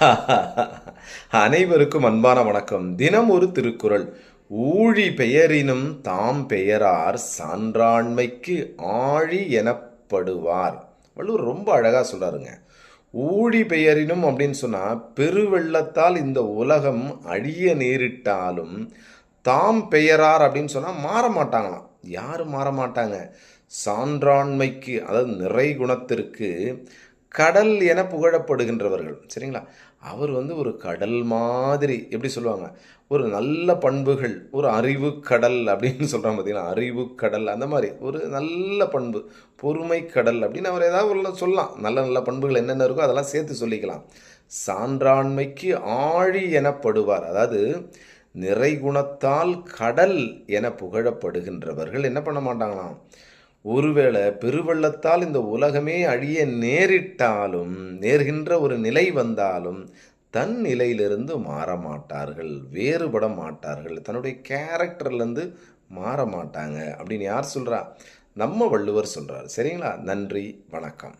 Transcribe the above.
அனைவருக்கும் அன்பான வணக்கம். தினம் ஒரு திருக்குறள். ஊழி பெயரினும் தாம் பெயரார் சான்றாண்மைக்கு ஆழி எனப்படுவார். வள்ளுவர் ரொம்ப அழகாக சொல்கிறாருங்க ஊழி பெயரினும் அப்படின்னு சொன்னால் பெருவெள்ளத்தால் இந்த உலகம் அழிய நேரிட்டாலும் தாம் பெயரார் அப்படின்னு சொன்னால் மாற மாட்டாங்களாம். யாரும் மாற மாட்டாங்க? சான்றாண்மைக்கு அதாவது நிறை குணத்திற்கு கடல் என புகழப்படுகின்றவர்கள். சரிங்களா? அவர் வந்து ஒரு கடல் மாதிரி எப்படி சொல்லுவாங்க? ஒரு நல்ல பண்புகள் ஒரு அறிவு கடல் அப்படின்னு சொல்கிறாங்க பார்த்தீங்கன்னா அறிவு கடல் அந்த மாதிரி. ஒரு நல்ல பண்பு பொறுமை கடல் அப்படின்னு அவர் ஏதாவது உள்ள சொல்லலாம். நல்ல நல்ல பண்புகள் என்னென்ன இருக்கோ அதெல்லாம் சேர்த்து சொல்லிக்கலாம். சான்றாண்மைக்கு ஆழி எனப்படுவார். அதாவது நிறைகுணத்தால் கடல் என புகழப்படுகின்றவர்கள் என்ன பண்ண மாட்டாங்களாம்? ஒருவேளை பெருவெள்ளத்தால் இந்த உலகமே அழிய நேரிட்டாலும் நேர்கின்ற ஒரு நிலை வந்தாலும் தன் நிலையிலிருந்து மாற மாட்டார்கள் வேறுபட மாட்டார்கள் தன்னுடைய கேரக்டர்லேருந்து மாற மாட்டாங்க அப்படின்னு யார் சொல்கிறா நம்ம வள்ளுவர் சொல்கிறார் சரிங்களா? நன்றி வணக்கம்.